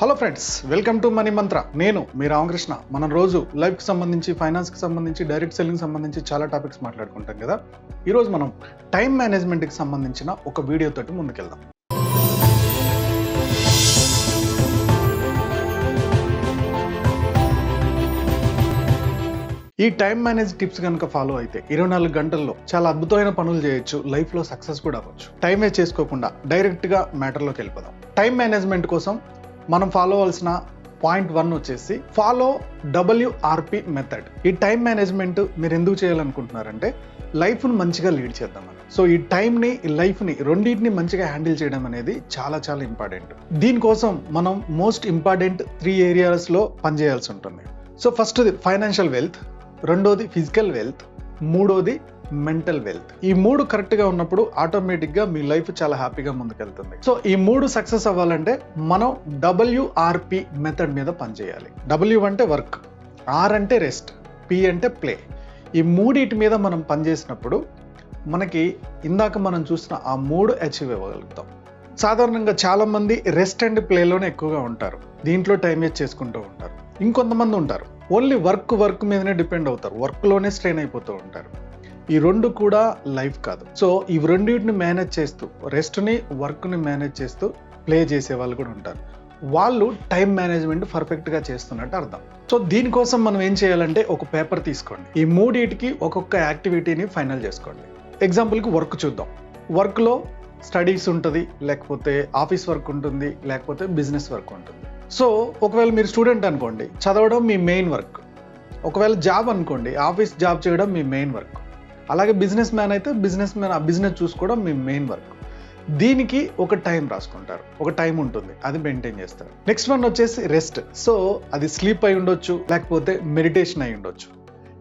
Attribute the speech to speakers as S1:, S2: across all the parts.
S1: Hello friends welcome to money Mantra నేను మీ రామకృష్ణ. మనం రోజు లైఫ్కి సంబంధించి ఫైనాన్స్కి సంబంధించి డైరెక్ట్ సెల్లింగ్ సంబంధించి చాలా టాపిక్స్ మాట్లాడుకుంటాం కదా? ఈరోజు మనం టైం మేనేజ్మెంట్కి సంబంధించిన ఒక వీడియోతో ముందుకెళ్దాం. ఈ టైం మేనేజ్ టిప్స్ కనుక ఫాలో అయితే ఇరవై నాలుగు గంటల్లో చాలా అద్భుతమైన పనులు చేయొచ్చు లైఫ్లో సక్సెస్ కూడా అవ్వచ్చు. టైం వేస్ట్ చేసుకోకుండా డైరెక్ట్గా మ్యాటర్లోకి వెళ్ళిపోదాం. టైం మేనేజ్మెంట్ కోసం మనం ఫాలో అవ్వాల్సిన పాయింట్ వన్ వచ్చేసి ఫాలో డబ్ల్యూఆర్పి మెథడ్ ఈ టైం మేనేజ్మెంట్ మీరు ఎందుకు చేయాలనుకుంటున్నారంటే లైఫ్ను మంచిగా లీడ్ చేద్దామని సో ఈ టైంని ఈ లైఫ్ని రెండింటిని మంచిగా హ్యాండిల్ చేయడం అనేది చాలా చాలా ఇంపార్టెంట్ దీనికోసం మనం మోస్ట్ ఇంపార్టెంట్ త్రీ ఏరియాస్లో పనిచేయాల్సి ఉంటుంది. సో ఫస్ట్ది ఫైనాన్షియల్ వెల్త్ రెండోది ఫిజికల్ వెల్త్ మూడోది మెంటల్ వెల్త్. ఈ మూడు కరెక్ట్గా ఉన్నప్పుడు ఆటోమేటిక్గా మీ లైఫ్ చాలా హ్యాపీగా ముందుకెళ్తుంది. సో ఈ మూడు సక్సెస్ అవ్వాలంటే మనం డబ్ల్యూఆర్పి మెథడ్ మీద పనిచేయాలి. డబ్ల్యూ అంటే వర్క్ ఆర్ అంటే రెస్ట్ పి అంటే ప్లే. ఈ మూడిటి మీద మనం పనిచేసినప్పుడు మనకి ఇందాక మనం చూసిన ఆ మూడు అచీవ్ అవ్వగలుగుతాం. సాధారణంగా చాలామంది రెస్ట్ అండ్ ప్లేలోనే ఎక్కువగా ఉంటారు. దీంట్లో టైం వేస్ట్ చేసుకుంటూ ఉంటారు. ఇంకొంతమంది ఉంటారు. ఓన్లీ వర్క్ వర్క్ మీదనే డిపెండ్ అవుతారు. వర్క్లోనే స్ట్రెయిన్ అయిపోతూ ఉంటారు. ఈ రెండు కూడా లైఫ్ కాదు. సో ఈ రెండింటిని మేనేజ్ చేస్తూ రెస్ట్ని వర్క్ని మేనేజ్ చేస్తూ ప్లే చేసే వాళ్ళు కూడా ఉంటారు. వాళ్ళు టైం మేనేజ్మెంట్ పర్ఫెక్ట్గా చేస్తున్నట్టు అర్థం. సో దీనికోసం మనం ఏం చేయాలంటే ఒక పేపర్ తీసుకోండి. ఈ మూడింటికి ఒక్కొక్క యాక్టివిటీని ఫైనల్ చేసుకోండి. ఎగ్జాంపుల్కి వర్క్ చూద్దాం. వర్క్లో స్టడీస్ ఉంటుంది లేకపోతే ఆఫీస్ వర్క్ ఉంటుంది లేకపోతే బిజినెస్ వర్క్ ఉంటుంది. సో ఒకవేళ మీరు స్టూడెంట్ అనుకోండి చదవడం మీ మెయిన్ వర్క్ ఒకవేళ జాబ్ అనుకోండి ఆఫీస్ జాబ్ చేయడం మీ మెయిన్ వర్క్ అలాగే బిజినెస్ మ్యాన్ అయితే బిజినెస్ మ్యాన్ ఆ బిజినెస్ చూసుకోవడం మీ మెయిన్ వర్క్ దీనికి ఒక టైం రాసుకుంటారు. ఒక టైం ఉంటుంది. అది మెయింటైన్ చేస్తారు. నెక్స్ట్ వన్ వచ్చేసి రెస్ట్ సో అది స్లీప్ అయి ఉండొచ్చు లేకపోతే మెడిటేషన్ అయి ఉండొచ్చు.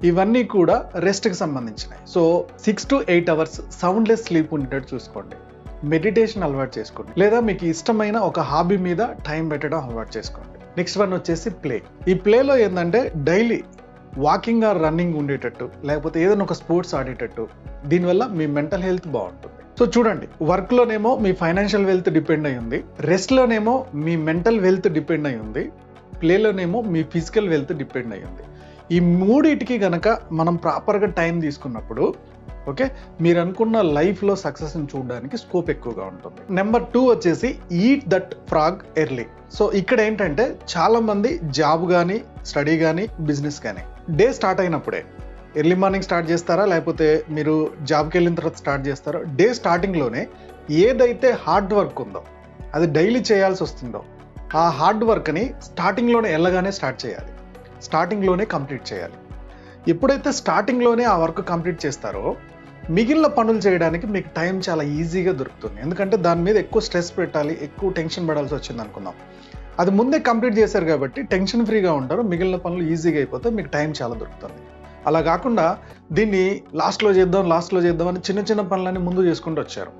S1: ఇవన్నీ కూడా రెస్ట్కి సంబంధించినవి. So six to eight hours soundless sleep ఉండేటట్టు చూసుకోండి. మెడిటేషన్ అలవాటు చేసుకోండి. లేదా మీకు ఇష్టమైన ఒక హాబీ మీద టైం పెట్టడం అలవాటు చేసుకోండి. నెక్స్ట్ వన్ వచ్చేసి ప్లే ఈ ప్లేలో ఏంటంటే డైలీ వాకింగ్ ఆర్ రన్నింగ్ ఉండేటట్టు లేకపోతే ఏదైనా ఒక స్పోర్ట్స్ ఆడేటట్టు దీనివల్ల మీ మెంటల్ హెల్త్ బాగుంటుంది. సో చూడండి వర్క్లోనేమో మీ ఫైనాన్షియల్ వెల్త్ డిపెండ్ అయి ఉంది రెస్ట్లోనేమో మీ మెంటల్ వెల్త్ డిపెండ్ అయి ఉంది ప్లేలోనేమో మీ ఫిజికల్ వెల్త్ డిపెండ్ అయి ఉంది. ఈ మూడింటికి గనక మనం ప్రాపర్గా టైం తీసుకున్నప్పుడు ఓకే మీరు అనుకున్న లైఫ్లో సక్సెస్ని చూడడానికి స్కోప్ ఎక్కువగా ఉంటుంది. నెంబర్ టూ వచ్చేసి eat that frog early. So ఇక్కడ ఏంటంటే చాలామంది జాబ్ కానీ స్టడీ కానీ బిజినెస్ కానీ డే స్టార్ట్ అయినప్పుడే. ఎర్లీ మార్నింగ్ స్టార్ట్ చేస్తారా? లేకపోతే మీరు జాబ్కి వెళ్ళిన తర్వాత స్టార్ట్ చేస్తారో? డే స్టార్టింగ్లోనే ఏదైతే హార్డ్ వర్క్ ఉందో అది డైలీ చేయాల్సి వస్తుందో ఆ హార్డ్ వర్క్ని స్టార్టింగ్లోనే వెళ్ళగానే స్టార్ట్ చేయాలి. స్టార్టింగ్లోనే కంప్లీట్ చేయాలి. ఎప్పుడైతే స్టార్టింగ్లోనే ఆ వర్క్ కంప్లీట్ చేస్తారో మిగిలిన పనులు చేయడానికి మీకు టైం చాలా ఈజీగా దొరుకుతుంది. ఎందుకంటే దాని మీద ఎక్కువ స్ట్రెస్ పెట్టాలి ఎక్కువ టెన్షన్ పడాల్సి వచ్చింది అనుకుందాం అది ముందే కంప్లీట్ చేశారు కాబట్టి టెన్షన్ ఫ్రీగా ఉంటారు. మిగిలిన పనులు ఈజీగా అయిపోతే మీకు టైం చాలా దొరుకుతుంది. అలా కాకుండా దీన్ని లాస్ట్లో చేద్దాం లాస్ట్లో చేద్దాం అని చిన్న చిన్న పనులన్నీ ముందు చేసుకుంటూ వచ్చారు.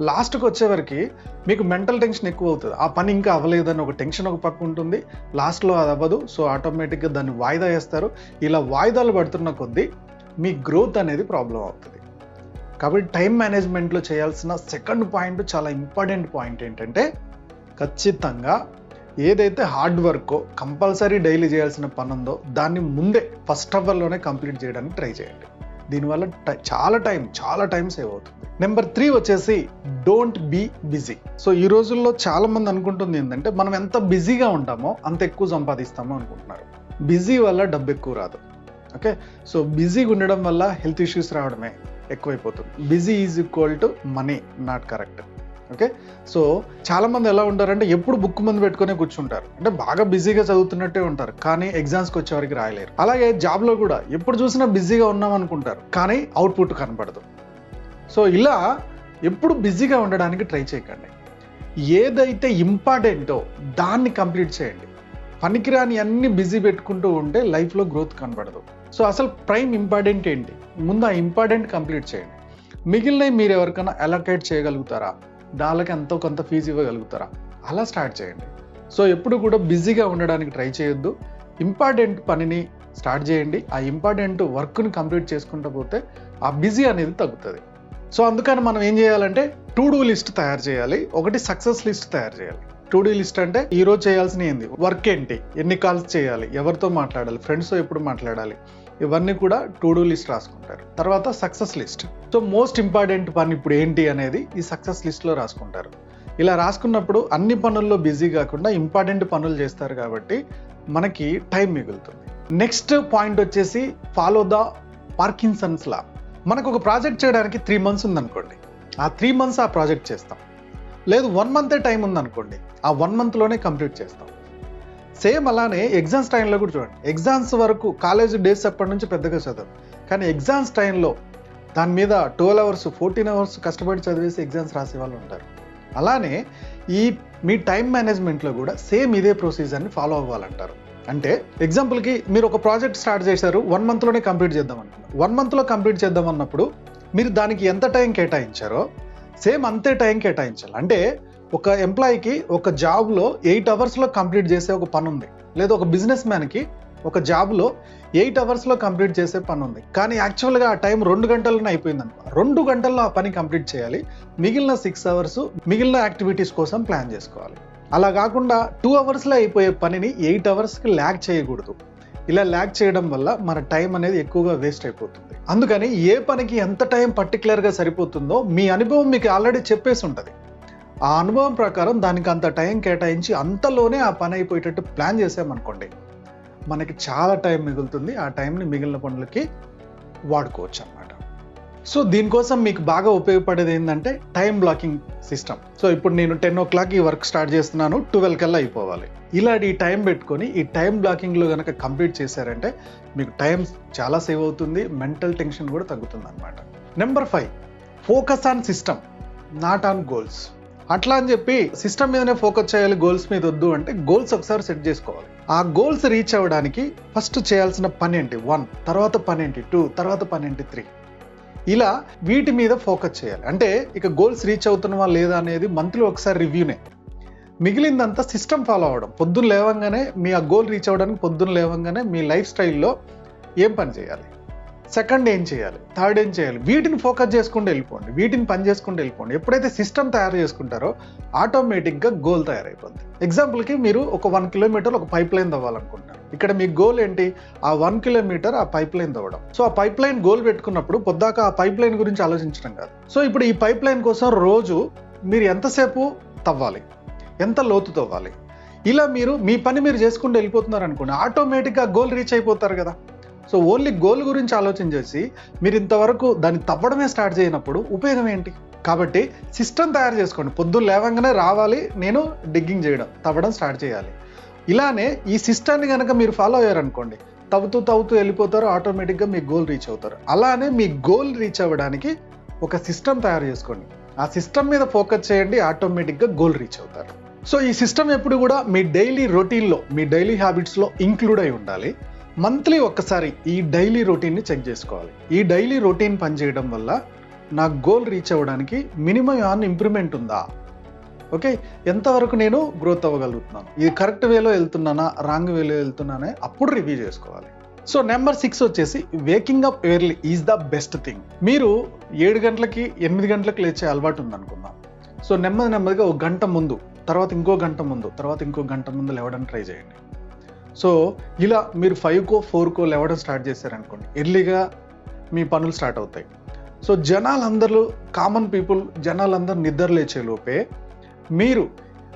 S1: లాస్ట్కి వచ్చేవరకు మీకు మెంటల్ టెన్షన్ ఎక్కువ అవుతుంది. ఆ పని ఇంకా అవ్వలేదని ఒక టెన్షన్ ఒక పక్క ఉంటుంది. లాస్ట్లో అది అవ్వదు. సో ఆటోమేటిక్గా దాన్ని వాయిదా వేస్తారు. ఇలా వాయిదాలు పడుతున్న కొద్దీ మీ గ్రోత్ అనేది ప్రాబ్లం అవుతుంది. కాబట్టి టైం మేనేజ్మెంట్లో చేయాల్సిన సెకండ్ పాయింట్ చాలా ఇంపార్టెంట్ పాయింట్ ఏంటంటే ఖచ్చితంగా ఏదైతే హార్డ్ వర్కో కంపల్సరీ డైలీ చేయాల్సిన పని ఉందో దాన్ని ముందే ఫస్ట్ అవర్లోనే కంప్లీట్ చేయడానికి ట్రై చేయండి. దీనివల్ల టై- చాలా టైం చాలా టైం సేవ్ అవుతుంది. నెంబర్ త్రీ వచ్చేసి డోంట్ బీ బిజీ. సో ఈ రోజుల్లో చాలా మంది అనుకుంటుంది ఏంటంటే మనం ఎంత బిజీగా ఉంటామో అంత ఎక్కువ సంపాదిస్తామో అనుకుంటున్నారు. బిజీ వల్ల డబ్బు ఎక్కువ రాదు. ఓకే? సో బిజీగా ఉండడం వల్ల హెల్త్ ఇష్యూస్ రావడమే ఎక్కువైపోతుంది. Busy is equal to money not correct. Okay so చాలా మంది ఎలా ఉంటారంటే ఎప్పుడు బుక్ ముందు పెట్టుకునే కూర్చుంటారు. అంటే బాగా బిజీగా చదువుతున్నట్టే ఉంటారు. కానీ ఎగ్జామ్స్కి వచ్చేవరకు రాయలేరు. అలాగే జాబ్లో కూడా ఎప్పుడు చూసినా బిజీగా ఉన్నాం అనుకుంటారు. కానీ అవుట్పుట్ కనపడదు. సో ఇలా ఎప్పుడు బిజీగా ఉండడానికి ట్రై చేయకండి. ఏదైతే ఇంపార్టెంటో దాన్ని కంప్లీట్ చేయండి. పనికిరాని అన్ని బిజీ పెట్టుకుంటూ ఉంటే లైఫ్లో గ్రోత్ కనబడదు. సో అసలు ప్రైమ్ ఇంపార్టెంట్ ఏంటి? ముందు ఆ ఇంపార్టెంట్ కంప్లీట్ చేయండి. మిగిలినవి మీరు ఎవరికైనా అలొకేట్ చేయగలుగుతారా? దానికి ఎంతో కొంత ఫీజు ఇవ్వగలుగుతారా? అలా స్టార్ట్ చేయండి. సో ఎప్పుడు కూడా బిజీగా ఉండడానికి ట్రై చేయొద్దు. ఇంపార్టెంట్ పనిని స్టార్ట్ చేయండి. ఆ ఇంపార్టెంట్ వర్క్ని కంప్లీట్ చేసుకుంటూ పోతే ఆ బిజీ అనేది తగ్గుతుంది. సో అందుకని మనం ఏం చేయాలంటే టు డూ లిస్ట్ తయారు చేయాలి. ఒకటి సక్సెస్ లిస్ట్ తయారు చేయాలి. టు డూ లిస్ట్ అంటే ఈరోజు చేయాల్సిన ఏంది? వర్క్ ఏంటి? ఎన్ని కాల్స్ చేయాలి? ఎవరితో మాట్లాడాలి? ఫ్రెండ్స్తో ఎప్పుడు మాట్లాడాలి? ఇవన్నీ కూడా టు డూ లిస్ట్ రాసుకుంటారు. తర్వాత success list. So most important పని ఇప్పుడు ఏంటి అనేది ఈ సక్సెస్ లిస్ట్లో రాసుకుంటారు. ఇలా రాసుకున్నప్పుడు అన్ని పనుల్లో బిజీ కాకుండా ఇంపార్టెంట్ పనులు చేస్తారు కాబట్టి మనకి టైం మిగులుతుంది. నెక్స్ట్ పాయింట్ వచ్చేసి ఫాలో ద పార్కిన్సన్స్ లా. మనకు ఒక ప్రాజెక్ట్ చేయడానికి త్రీ మంత్స్ ఉందనుకోండి. ఆ త్రీ మంత్స్ ఆ ప్రాజెక్ట్ చేస్తాం. లేదు వన్ మంతే టైం ఉందనుకోండి. ఆ వన్ మంత్లోనే కంప్లీట్ చేస్తాం. సేమ్ అలానే ఎగ్జామ్స్ టైంలో కూడా చూడండి. ఎగ్జామ్స్ వరకు కాలేజ్ డేస్ అప్పటి నుంచి పెద్దగా చదవం కానీ ఎగ్జామ్స్ టైంలో దాని మీద ట్వెల్వ్ అవర్స్ ఫోర్టీన్ అవర్స్ కష్టపడి చదివేసి ఎగ్జామ్స్ రాసే వాళ్ళు ఉంటారు. అలానే ఈ మీ టైం మేనేజ్మెంట్లో కూడా సేమ్ ఇదే ప్రొసీజర్ని ఫాలో అవ్వాలంటారు. అంటే ఎగ్జాంపుల్కి మీరు ఒక ప్రాజెక్ట్ స్టార్ట్ చేశారు వన్ మంత్లోనే కంప్లీట్ చేద్దాం అనుకున్నారు. వన్ మంత్లో కంప్లీట్ చేద్దాం అన్నప్పుడు మీరు దానికి ఎంత టైం కేటాయించారో సేమ్ అంతే టైం కేటాయించాలి. అంటే ఒక ఎంప్లాయీకి ఒక జాబ్లో ఎయిట్ అవర్స్లో కంప్లీట్ చేసే ఒక పని ఉంది. లేదా ఒక బిజినెస్ మ్యాన్కి ఒక జాబ్లో ఎయిట్ అవర్స్లో కంప్లీట్ చేసే పని ఉంది. కానీ యాక్చువల్గా ఆ టైం రెండు గంటల్లోనే అయిపోయింది అనుకో రెండు గంటల్లో ఆ పని కంప్లీట్ చేయాలి. మిగిలిన సిక్స్ అవర్స్ మిగిలిన యాక్టివిటీస్ కోసం ప్లాన్ చేసుకోవాలి. అలా కాకుండా టూ అవర్స్లో అయిపోయే పనిని ఎయిట్ అవర్స్కి ల్యాక్ చేయకూడదు. ఇలా ల్యాక్ చేయడం వల్ల మన టైం అనేది ఎక్కువగా వేస్ట్ అయిపోతుంది. అందుకని ఏ పనికి ఎంత టైం పర్టికులర్గా సరిపోతుందో మీ అనుభవం మీకు ఆల్రెడీ చెప్పేసి ఉంటుంది. ఆ అనుభవం ప్రకారం దానికి అంత టైం కేటాయించి అంతలోనే ఆ పని అయిపోయేటట్టు ప్లాన్ చేసామనుకోండి మనకి చాలా టైం మిగులుతుంది. ఆ టైంని మిగిలిన పనులకి వాడుకోవచ్చు అనమాట సో దీనికోసం మీకు బాగా ఉపయోగపడేది ఏంటంటే టైం బ్లాకింగ్ సిస్టమ్. సో ఇప్పుడు నేను టెన్ ఓ క్లాక్ ఈ వర్క్ స్టార్ట్ చేస్తున్నాను ట్వెల్వ్ కల్లా అయిపోవాలి. ఇలా ఈ టైం పెట్టుకొని ఈ టైం బ్లాకింగ్లో కనుక కంప్లీట్ చేశారంటే మీకు టైం చాలా సేవ్ అవుతుంది మెంటల్ టెన్షన్ కూడా తగ్గుతుంది అనమాట number five focus on system not on goals. అట్లా అని చెప్పి సిస్టమ్ మీదనే ఫోకస్ చేయాలి గోల్స్ మీద వద్దు అంటే గోల్స్ ఒకసారి సెట్ చేసుకోవాలి. ఆ గోల్స్ రీచ్ అవ్వడానికి ఫస్ట్ చేయాల్సిన పని ఏంటి? వన్ తర్వాత పని ఏంటి? టూ తర్వాత పని ఏంటి? త్రీ ఇలా వీటి మీద ఫోకస్ చేయాలి. అంటే ఇక గోల్స్ రీచ్ అవుతున్నావా లేదా అనేది మంత్లీ ఒకసారి రివ్యూనే మిగిలిందంతా సిస్టమ్ ఫాలో అవ్వడం. పొద్దున్న లేవంగానే మీ ఆ గోల్ రీచ్ అవ్వడానికి పొద్దున్న లేవంగానే మీ లైఫ్ స్టైల్లో ఏం పని చేయాలి? సెకండ్ ఏం చేయాలి? థర్డ్ ఏం చేయాలి? వీటిని ఫోకస్ చేసుకుంటూ వెళ్ళిపోండి. వీటిని పని చేసుకుంటూ వెళ్ళిపోండి. ఎప్పుడైతే సిస్టమ్ తయారు చేసుకుంటారో ఆటోమేటిక్గా గోల్ తయారైపోద్ది. ఎగ్జాంపుల్కి మీరు ఒక వన్ కిలోమీటర్ ఒక పైప్ లైన్ తవ్వాలనుకుంటున్నారు. ఇక్కడ మీ గోల్ ఏంటి? ఆ వన్ కిలోమీటర్ ఆ పైప్ లైన్ తవ్వడం. సో ఆ పైప్ లైన్ గోల్ పెట్టుకున్నప్పుడు పొద్దాక ఆ పైప్ లైన్ గురించి ఆలోచించడం కాదు. సో ఇప్పుడు ఈ పైప్ లైన్ కోసం రోజు మీరు ఎంతసేపు తవ్వాలి? ఎంత లోతు తవ్వాలి? ఇలా మీరు మీ పని మీరు చేసుకుంటూ వెళ్ళిపోతున్నారు అనుకోండి ఆటోమేటిక్గా గోల్ రీచ్ అయిపోతారు కదా. సో ఓన్లీ గోల్ గురించి ఆలోచన చేసి మీరు ఇంతవరకు దాన్ని తవ్వడమే స్టార్ట్ చేయనప్పుడు ఉపయోగం ఏంటి? కాబట్టి సిస్టమ్ తయారు చేసుకోండి. పొద్దున్న లేవంగానే రావాలి నేను డిగ్గింగ్ చేయడం తవ్వడం స్టార్ట్ చేయాలి. ఇలానే ఈ సిస్టమ్ని కనుక మీరు ఫాలో అయ్యారనుకోండి తవ్వుతూ తవ్వుతూ వెళ్ళిపోతారు ఆటోమేటిక్గా మీ గోల్ రీచ్ అవుతారు. అలానే మీ గోల్ రీచ్ అవ్వడానికి ఒక సిస్టమ్ తయారు చేసుకోండి. ఆ సిస్టమ్ మీద ఫోకస్ చేయండి ఆటోమేటిక్గా గోల్ రీచ్ అవుతారు. సో ఈ సిస్టమ్ ఎప్పుడు కూడా మీ డైలీ రొటీన్లో మీ డైలీ హ్యాబిట్స్లో ఇంక్లూడ్ అయి ఉండాలి. మంత్లీ ఒక్కసారి ఈ డైలీ రొటీన్ని చెక్ చేసుకోవాలి. ఈ డైలీ రొటీన్ పనిచేయడం వల్ల నా గోల్ రీచ్ అవ్వడానికి మినిమం ఏమన్నా ఇంప్రూవ్మెంట్ ఉందా? ఓకే? ఎంతవరకు నేను గ్రోత్ అవ్వగలుగుతున్నాను? ఇది కరెక్ట్ వేలో వెళ్తున్నానా? రాంగ్ వేలో వెళ్తున్నానే? అప్పుడు రివ్యూ చేసుకోవాలి. సో నెంబర్ సిక్స్ వచ్చేసి waking up early is the best thing మీరు ఏడు గంటలకి ఎనిమిది గంటలకు లేచే అలవాటు ఉందనుకుందాం. సో నెమ్మది నెమ్మదిగా ఒక గంట ముందు తర్వాత ఇంకో గంట ముందు తర్వాత ఇంకో గంట ముందు లేవడానికి ట్రై చేయండి. సో ఇలా మీరు ఫైవ్కో ఫోర్కో లేవడం స్టార్ట్ చేశారనుకోండి ఎర్లీగా మీ పనులు స్టార్ట్ అవుతాయి. సో జనాలందరూ కామన్ పీపుల్ జనాలందరూ నిద్ర లేచే లోపే మీరు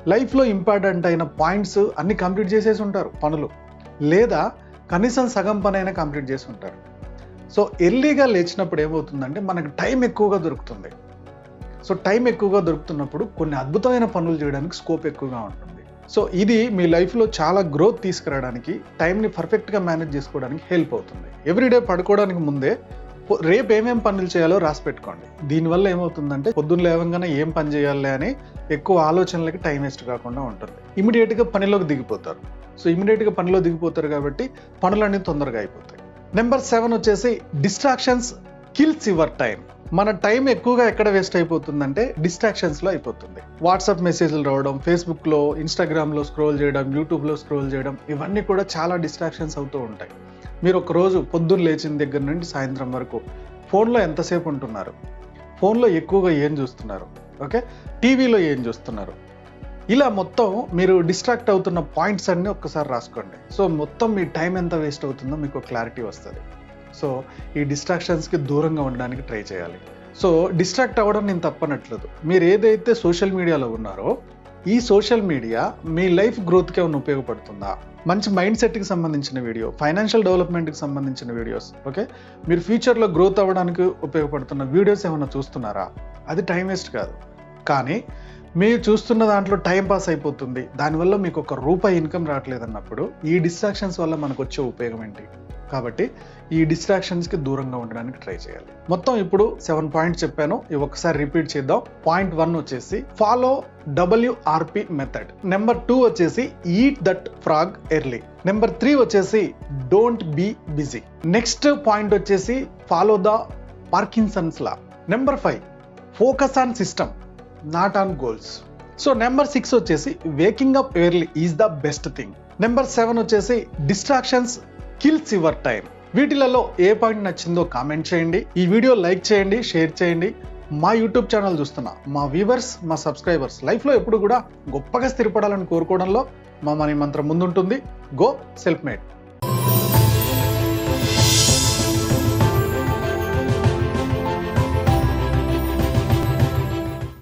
S1: లైఫ్లో ఇంపార్టెంట్ అయిన పాయింట్స్ అన్ని కంప్లీట్ చేసేసి ఉంటారు పనులు. లేదా కనీసం సగం పని అయినా కంప్లీట్ చేసి ఉంటారు. సో ఎర్లీగా లేచినప్పుడు ఏమవుతుందంటే మనకు టైం ఎక్కువగా దొరుకుతుంది. సో టైం ఎక్కువగా దొరుకుతున్నప్పుడు కొన్ని అద్భుతమైన పనులు చేయడానికి స్కోప్ ఎక్కువగా ఉంటుంది. సో ఇది మీ లైఫ్లో చాలా గ్రోత్ తీసుకురావడానికి టైంని పర్ఫెక్ట్గా మేనేజ్ చేసుకోవడానికి హెల్ప్ అవుతుంది. ఎవ్రీడే పడుకోవడానికి ముందే రేపు ఏమేం పనులు చేయాలో రాసి పెట్టుకోండి. దీనివల్ల ఏమవుతుందంటే పొద్దున్న లేవగానే ఏం పని చేయాలి అని ఎక్కువ ఆలోచనలకి టైం వేస్ట్ కాకుండా ఉంటుంది. ఇమీడియట్గా పనిలోకి దిగిపోతారు. సో ఇమీడియట్గా పనిలో దిగిపోతారు కాబట్టి పనులన్నీ తొందరగా అయిపోతాయి. నెంబర్ సెవెన్ వచ్చేసి డిస్ట్రాక్షన్స్ కిల్స్ యువర్ టైం మన టైం ఎక్కువగా ఎక్కడ వేస్ట్ అయిపోతుందంటే డిస్ట్రాక్షన్స్లో అయిపోతుంది. వాట్సాప్ మెసేజ్లు రావడం ఫేస్బుక్లో ఇన్స్టాగ్రామ్లో స్క్రోల్ చేయడం యూట్యూబ్లో స్క్రోల్ చేయడం ఇవన్నీ కూడా చాలా డిస్ట్రాక్షన్స్ అవుతూ ఉంటాయి. మీరు ఒక రోజు పొద్దున్న లేచిన దగ్గర నుండి సాయంత్రం వరకు ఫోన్లో ఎంతసేపు ఉంటున్నారు? ఫోన్లో ఎక్కువగా ఏం చూస్తున్నారు? ఓకే? టీవీలో ఏం చూస్తున్నారు? ఇలా మొత్తం మీరు డిస్ట్రాక్ట్ అవుతున్న పాయింట్స్ అన్నీ ఒక్కసారి రాసుకోండి. సో మొత్తం మీ టైం ఎంత వేస్ట్ అవుతుందో మీకు క్లారిటీ వస్తుంది. సో ఈ డిస్ట్రాక్షన్స్కి దూరంగా ఉండడానికి ట్రై చేయాలి. సో డిస్ట్రాక్ట్ అవ్వడం నేను తప్పనట్లేదు. మీరు ఏదైతే సోషల్ మీడియాలో ఉన్నారో ఈ సోషల్ మీడియా మీ లైఫ్ గ్రోత్కి ఏమైనా ఉపయోగపడుతుందా? మంచి మైండ్ సెట్కి సంబంధించిన వీడియో ఫైనాన్షియల్ డెవలప్మెంట్కి సంబంధించిన వీడియోస్ ఓకే మీరు ఫ్యూచర్లో గ్రోత్ అవ్వడానికి ఉపయోగపడుతున్న వీడియోస్ ఏమైనా చూస్తున్నారా? అది టైం వేస్ట్ కాదు. కానీ మీరు చూస్తున్న దాంట్లో టైం పాస్ అయిపోతుంది. దానివల్ల మీకు ఒక రూపాయి ఇన్కమ్ రావట్లేదు అన్నప్పుడు ఈ డిస్ట్రాక్షన్స్ వల్ల మనకు వచ్చే ఉపయోగం ఏంటి? కాబట్టి ఈ డిస్ట్రాక్షన్స్కి దూరంగా ఉండడానికి ట్రై చేయాలి. మొత్తం ఇప్పుడు సెవెన్ పాయింట్స్ చెప్పాను. ఇవి ఒకసారి రిపీట్ చేద్దాం. పాయింట్ వన్ వచ్చేసి follow WRP method. Number two వచ్చేసి eat that frog early. Number three వచ్చేసి don't be busy. Next point వచ్చేసి follow the Parkinson's law. Number five focus on system. Not on goals. So number six వచ్చేసి waking up early is the best thing. Number seven వచ్చేసి distractions kills your time వీటిలలో ఏ point నచ్చిందో comment చేయండి. ఈ video like చేయండి share చేయండి. మా యూట్యూబ్ ఛానల్ చూస్తున్న మా వ్యూవర్స్ మా సబ్స్క్రైబర్స్ లైఫ్లో ఎప్పుడు కూడా గొప్పగా స్థిరపడాలని కోరుకోవడంలో మా మనీ మంత్రం ముందుంటుంది. Go self made.